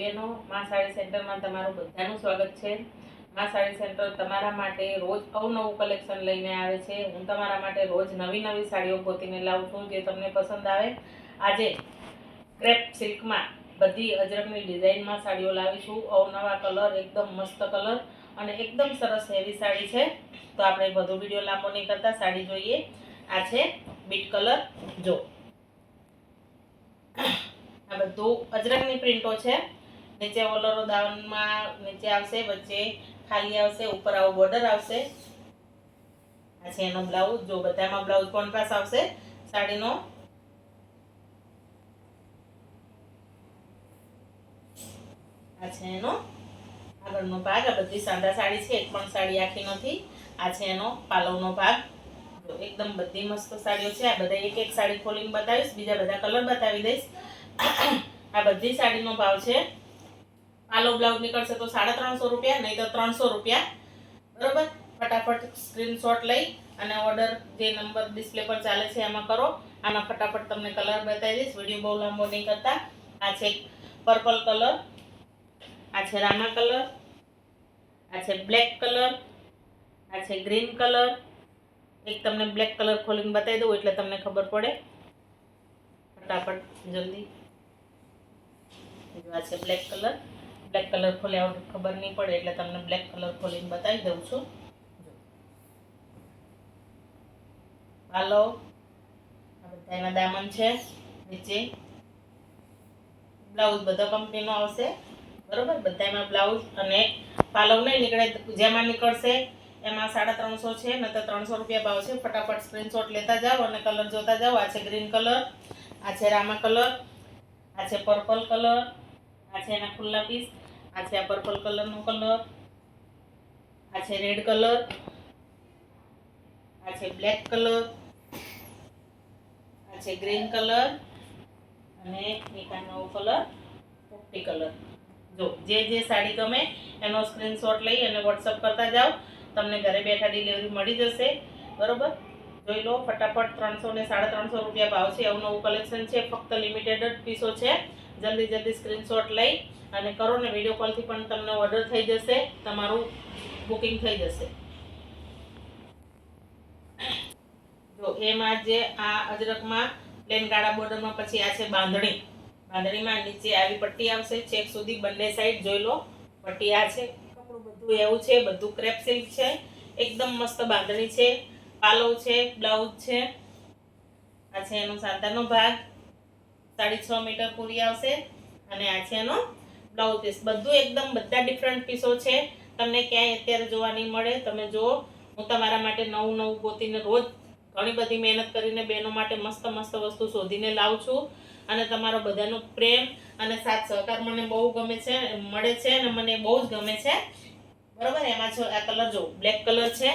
બેનો, મા સાડી સેન્ટરમાં તમારું બધાનું સ્વાગત છે. મા સાડી સેન્ટર તમારા માટે રોજ અવનવું કલેક્શન લઈને આવે છે. હું તમારા માટે રોજ નવી નવી સાડીઓ ગોતીને લાવું છું જે તમને પસંદ આવે. આજે ક્રેપ સિલ્કમાં બધી અજરકની ડિઝાઇનમાં સાડીઓ લાવીશું અવનવા કલર, એકદમ મસ્ત કલર અને એકદમ સરસ હેવી સાડી છે. તો આપણે વધુ વીડિયો લાંબો નહીં કરતા, સાડી જોઈએ. આ છે બીટ કલર. જો. આ બધું અજરકની પ્રિન્ટો છે. નીચે ઓલરો દાવનમાં નીચે આવશે, વચ્ચે ખાલી આવશે, ઉપર આવો બોર્ડર આવશે. આ છે એનો બ્લાઉઝ. જો બધામાં બ્લાઉઝ કોન્ટ્રાસ્ટ આવશે, સાડીનો. આ છે એનો આગળનો ભાગ. આ બધી સાદા સાડી છે, એક પણ સાડી આખી નથી. આ છે એનો પાલવનો ભાગ. એકદમ બધી મસ્ત સાડીઓ છે. આ બધા એક એક સાડી ખોલીને બતાવીશ. બીજા બધા કલર બતાવી દઈશ. આ બધી સાડીનો ભાવ છે પાલો બ્લાઉઝ નીકળશે તો સાડા ત્રણસો રૂપિયા, નહીં તો ત્રણસો રૂપિયા. બરોબર? ફટાફટ સ્ક્રીનશોટ લઈ અને ઓર્ડર જે નંબર ડિસ્પ્લે પર ચાલે છે એમાં કરો. આમાં ફટાફટ તમને કલર બતાવી દઈશ. વીડિયો બહુ લાંબો નહીં કરતા. આ છે પર્પલ કલર આ છે રામા કલર આ છે બ્લેક કલર આ છે ગ્રીન કલર એક તમને બ્લેક કલર ખોલીને બતાવી દઉં એટલે તમને ખબર પડે. ફટાફટ જલ્દી. આ છે બ્લેક કલર બ્લેક કલર ખોલ્યા વગર ખબર નહીં પડે એટલે તમને બ્લેક કલર ખોલીને બતાવી દઉં છું. હાલો. આ બધા એના દામન છે, નીચે. બ્લાઉઝ બધા કંપનીનો આવશે. બરોબર? બધામાં બ્લાઉઝ અને પાલવ નહીં નીકળે જેમાં નીકળશે. એમાં સાડા ત્રણસો છે ને તો ત્રણસો રૂપિયા ભાવ છે. ફટાફટ સ્ક્રીનશોટ લેતા જાઓ અને કલર જોતા જાઓ. આ છે ગ્રીન કલર આ છે રામા કલર આ છે પર્પલ કલર આ છે એના ખુલ્લા પીસ આ છે આ પર્પલ કલરનો કલર આ છે રેડ કલર આ છે બ્લેક કલર આ છે ગ્રીન કલર અને એક આ નવો કલર પોપટી કલર જો, જે જે સાડી ગમે એનો સ્ક્રીનશોટ લઈ અને વોટ્સઅપ કરતા જાઓ, તમને ઘરે બેઠા ડિલિવરી મળી જશે. બરોબર? જોઈ લો, ફટાફટ ત્રણસો ને સાડા ત્રણસો રૂપિયા ભાવ છે. એવું નવું કલેક્શન છે. ફક્ત લિમિટેડ જ પીસો છે. જલ્દી જલ્દી સ્ક્રીનશોટ લઈ અને કરો ને વીડિયો કોલથી પણ તમને ઓર્ડર થઈ જશે, તમારું બુકિંગ થઈ જશે. જો, એમાં જે આ અજરકમાં પ્લેન કાળા બોર્ડરમાં પછી આ છે બાંધણી. બાંધણીમાં નીચે આવી પટ્ટી આવશે, છેક સુધી બંને સાઈડ જોઈ લો. પટ્ટી આ છે, કપડું બધું એવું છે, બધું ક્રેપ સિલ્ક છે, એકદમ મસ્ત બાંધણી છે, પાલવ છે બ્લાઉઝ છે. આ છે એનો સાંતાનો ભાગ. સાડી છ મીટર પૂરી આવશે અને આ છે એનો બ્લાઉઝ પીસ બધું એકદમ બધા ડિફરન્ટ પીસો છે. તમને ક્યાંય અત્યારે જોવા નહીં મળે. તમે જુઓ, હું તમારા માટે નવું નવું ગોતીને રોજ ઘણી બધી મહેનત કરીને બહેનો માટે મસ્ત મસ્ત વસ્તુ શોધીને લાવું છું. અને તમારો બધાનો પ્રેમ અને સાથ સહકાર મને બહુ ગમે છે, મળે છે અને મને બહુ જ ગમે છે. બરાબર? એમાં છો આ કલર જો બ્લેક કલર છે.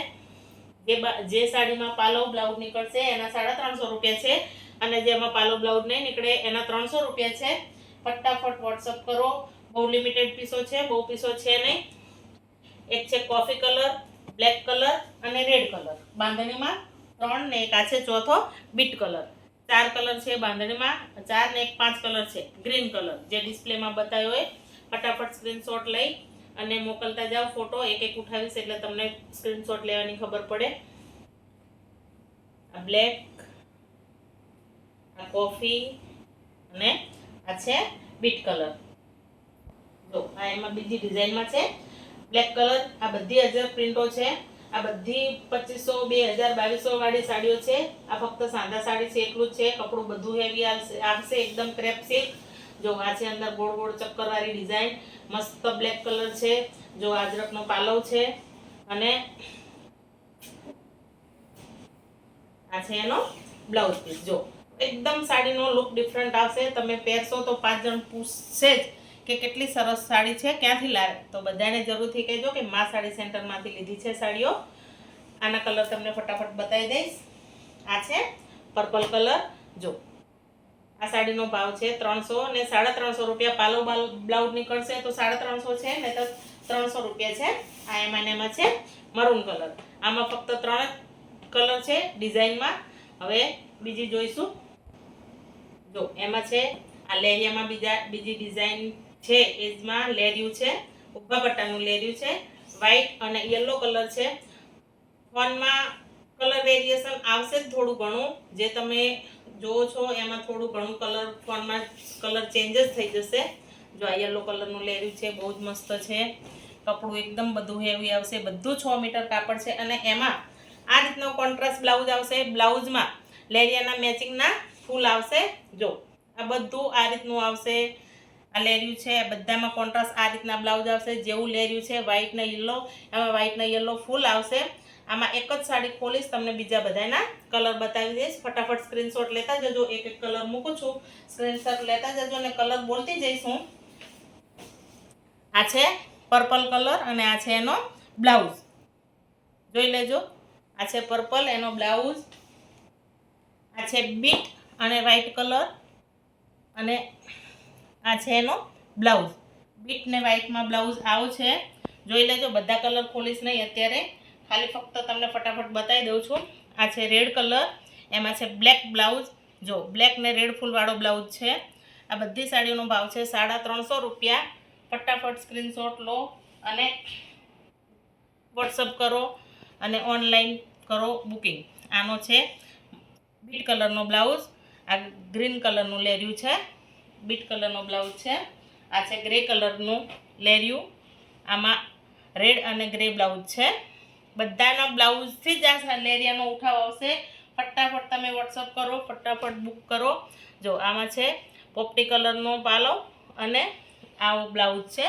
જે જે સાડીમાં પાલો બ્લાઉઝ નીકળશે, એના સાડા ત્રણસો રૂપિયા છે. અને જેમાં પાલો બ્લાઉઝ નહીં નીકળે, એના ત્રણસો રૂપિયા છે. ફટાફટ વોટ્સઅપ કરો. બહુ લિમિટેડ પીસો છે, બહુ પીસો છે નહીં. એક છે કોફી કલર બ્લેક કલર અને રેડ કલર બાંધણીમાં ત્રણ ને એક, આ છે ચોથો બીટ કલર ચાર કલર છે બાંધણીમાં, ચાર ને એક, પાંચ કલર છે ગ્રીન કલર જે ડિસ્પ્લેમાં બતાવ્યો હોય, ફટાફટ સ્ક્રીનશોટ લઈ અને મોકલતા જાઓ ફોટો એક એક ઉઠાવીશ એટલે તમને સ્ક્રીનશોટ લેવાની ખબર પડે. બ્લેક આ કોફી અને આ છે બીટ કલર. જો, આ એમાં બીજી ડિઝાઇનમાં છે. બ્લેક કલર, આ બધી અજર પ્રિન્ટો છે. આ બધી પચીસો, બે હજાર, બાવીસો વાળી સાડીઓ છે. આ ફક્ત સાંધા સાડી છે, એટલું જ છે. કપડું બધું હેવી આવશે એકદમ ક્રેપ સિલ્ક. જો, આ છે અંદર ગોળ ગોળ ચક્કરવાળી ડિઝાઇન. મસ્ત બ્લેક કલર છે. જો, આજરકનો પાલવ છે. અને આ છે એનો બ્લાઉઝ પીસ. જો એકદમ સાડીનો લુક ડિફરન્ટ આવશે. તમે પહેરશો તો પાંચ જણ પૂછશે જ કે કેટલી સરસ સાડી છે, ક્યાંથી લાવે તો બધાને જરૂરથી કહેજો કે મા સાડી સેન્ટરમાંથી લીધી છે સાડીઓ. આના કલર તમને ફટાફટ બતાવી દઈશ. આ છે પર્પલ કલર જો, આ સાડીનો ભાવ છે ત્રણસો ને સાડા ત્રણસો રૂપિયા પાલો બાલ બ્લાઉઝ નીકળશે તો સાડા ત્રણસો છે ને તો ત્રણસો રૂપિયા છે. આ એમાં એમાં છે મરૂન કલર આમાં ફક્ત ત્રણ કલર છે ડિઝાઇનમાં. હવે બીજી જોઈશું. જો એમાં છે, આ લેરિયામાં બીજા બીજી ડિઝાઇન છે, એજમાં લેર્યું છે, ઊભા પટ્ટાનું લેર્યું છે વ્હાઈટ અને યલો કલર છે. ફોનમાં કલર વેરિએશન આવશે જ થોડું ઘણું. જે તમે જોવો છો, એમાં થોડું ઘણું કલર ફોનમાં કલર ચેન્જીસ થઈ જશે. જો આ યલો કલરનું લેર્યું છે, બહુ જ મસ્ત છે. કપડું એકદમ બધું હેવી આવશે, બધું છ મીટર કાપડ છે. અને એમાં આ રીતનો કોન્ટ્રાસ્ટ બ્લાઉઝ આવશે. બ્લાઉઝમાં લેરિયાના મેચિંગના ફૂલ આવશે? જો, આ બધું આ રીતનું આવશે. આ લેર્યું છે બધામાં કોન્ટ્રાસ્ટ આ રીતના બ્લાઉઝ આવશે, જેવું લેર્યું છે વ્હાઈટ ને યલો એમાં વ્હાઈટ ને યલો ફૂલ આવશે. આમાં એક જ સાડી ખોલીશ, તમને બીજા બધાના કલર બતાવી દઈશ. ફટાફટ સ્ક્રીનશોટ લેતા જજો, એક એક કલર મૂકું છું. સ્ક્રીનશોટ લેતા જજો અને કલર બોલતી જઈશ હું. આ છે પર્પલ કલર અને આ છે એનો બ્લાઉઝ જોઈ લેજો. આ છે પર્પલ એનો બ્લાઉઝ આ છે બીટ અને વ્હાઈટ કલર અને આ છે એનો બ્લાઉઝ બીટ ને વ્હાઈટમાં બ્લાઉઝ આવું છે. જોઈ લેજો, બધા કલર ખોલીશ નહીં અત્યારે. ખાલી ફક્ત તમને ફટાફટ બતાવી દઉં છું. આ છે રેડ કલર એમાં છે બ્લેક બ્લાઉઝ જો બ્લેક ને રેડ ફૂલવાળો બ્લાઉઝ છે. આ બધી સાડીઓનો ભાવ છે સાડા ત્રણસો રૂપિયા. ફટાફટ સ્ક્રીનશોટ લો અને વોટ્સઅપ કરો અને ઓનલાઈન કરો બુકિંગ આનો છે બીટ કલરનો બ્લાઉઝ આ ગ્રીન કલરનું લેર્યું છે, બીટ કલરનો બ્લાઉઝ છે, આ છે ગ્રે કલરનું લેર્યું, આમાં રેડ અને ગ્રે બ્લાઉઝ છે. બધાના બ્લાઉઝથી જ આ લેરિયાનો ઉઠાવ આવશે. ફટાફટ તમે વોટ્સઅપ કરો, ફટાફટ બુક કરો. જો, આમાં છે પોપટી કલરનો પાલો અને આવો બ્લાઉઝ છે,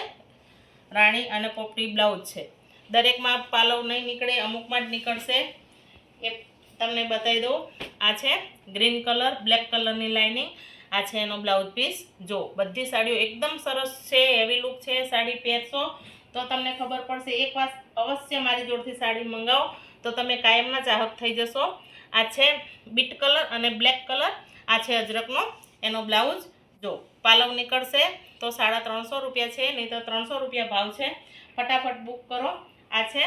રાણી અને પોપટી બ્લાઉઝ છે. દરેકમાં પાલવ નહીં નીકળે, અમુકમાં જ નીકળશે. એ તમને બતાવી દઉં. આ છે ગ્રીન કલર, બ્લેક કલરની લાઇનિંગ. આ છે એનો બ્લાઉઝ પીસ. જો, બધી સાડીઓ એકદમ સરસ છે, હેવી લુક છે, સાડી પહેરશો તો તમને ખબર પડશે, એક વાર અવશ્ય મારી જોડથી સાડી મંગાવો તો તમે કાયમના ચાહક થઈ જશો. આ છે બીટ કલર અને બ્લેક કલર. આ છે અજરકનો એનો બ્લાઉઝ. જો, પાલવ નીકળશે તો સાડા ત્રણસો રૂપિયા છે, નહીં તો ત્રણસો રૂપિયા ભાવ છે. ફટાફટ બુક કરો. આ છે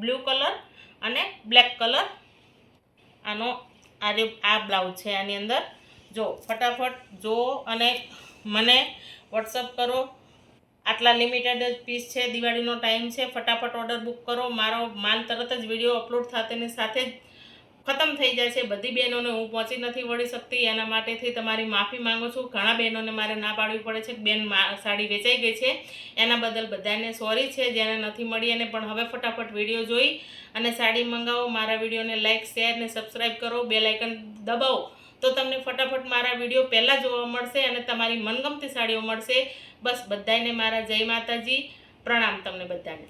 બ્લુ કલર અને બ્લેક કલર. આનો આ જે આ બ્લાઉઝ છે આની અંદર. જો ફટાફટ જો અને મને વોટ્સઅપ કરો. આટલા લિમિટેડ જ પીસ છે, દિવાળીનો ટાઈમ છે. ફટાફટ ઓર્ડર બુક કરો. મારો માલ તરત જ વીડિયો અપલોડ થતાની સાથે જ ખતમ થઈ જાય છે. બધી બહેનોને હું પહોંચી નથી વળી શકતી. એના માટેથી તમારી માફી માંગુ છું. ઘણા બહેનોને મારે ના પાડવી પડે છે. બેન સાડી વેચાઈ ગઈ છે. એના બદલ બધાને સોરી છે. જેને નથી મળી એને પણ હવે ફટાફટ વીડિયો જોઈ અને સાડી મંગાવો. મારા વિડીયોને લાઇક શેર ને સબસ્ક્રાઈબ કરો. બે લાઇકન દબાવો. તો તમને ફટાફટ મારા વીડિયો પહેલાં જોવા મળશે અને તમારી મનગમતી સાડીઓ મળશે. બસ બધાને મારા જય માતાજી. પ્રણામ તમને બધાને.